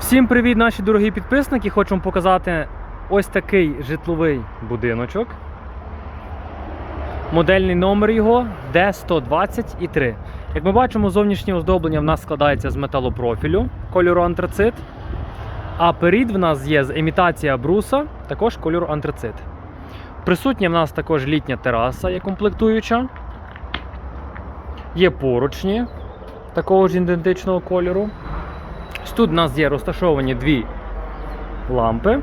Всім привіт, наші дорогі підписники! Хочу вам показати ось такий житловий будиночок. Модельний номер його D123. Як ми бачимо, зовнішнє оздоблення в нас складається з металопрофілю кольору антрацит. А перід в нас є з імітація бруса, також кольору антрацит. Присутня в нас також літня тераса, є комплектуюча. Є поручні такого ж ідентичного кольору. Тут у нас є розташовані дві лампи,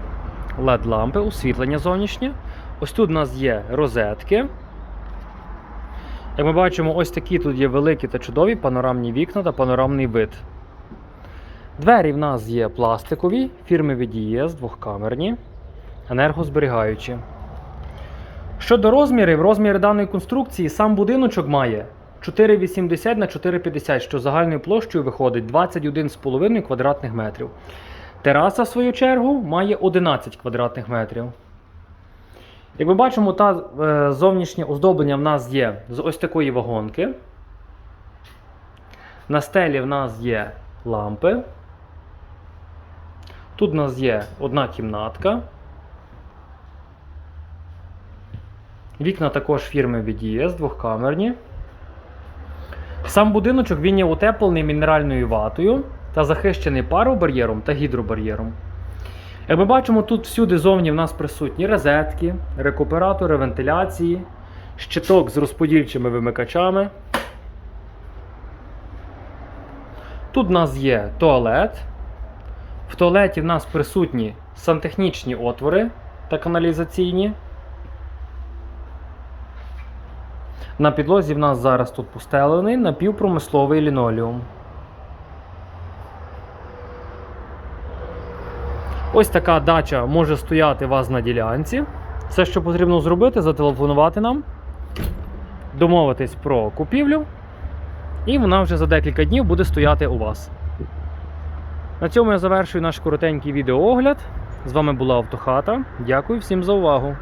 LED-лампи, освітлення зовнішнє. Ось тут у нас є розетки. Як ми бачимо, ось такі тут є великі та чудові панорамні вікна та панорамний вид. Двері в нас є пластикові, фірми VDS, двохкамерні, енергозберігаючі. Щодо розмірів, розміри даної конструкції сам будиночок має 4,80 на 4,50, що загальною площею виходить 21,5 квадратних метрів. Тераса, в свою чергу, має 11 квадратних метрів. Як ми бачимо, та е, зовнішнє оздоблення в нас є з ось такої вагонки. На стелі в нас є лампи. Тут в нас є одна кімнатка. Вікна також фірми VDS, двохкамерні. Сам будиночок він є утеплений мінеральною ватою та захищений паробар'єром та гідробар'єром. Як ми бачимо, тут всюди зовні в нас присутні розетки, рекуператори вентиляції, щиток з розподільчими вимикачами. Тут в нас є туалет. В туалеті в нас присутні сантехнічні отвори та каналізаційні. На підлозі в нас зараз тут постелений напівпромисловий лінолеум. Ось така дача може стояти у вас на ділянці. Все, що потрібно зробити, зателефонувати нам, домовитись про купівлю, і вона вже за декілька днів буде стояти у вас. На цьому я завершую наш коротенький відеоогляд. З вами була Автохата. Дякую всім за увагу.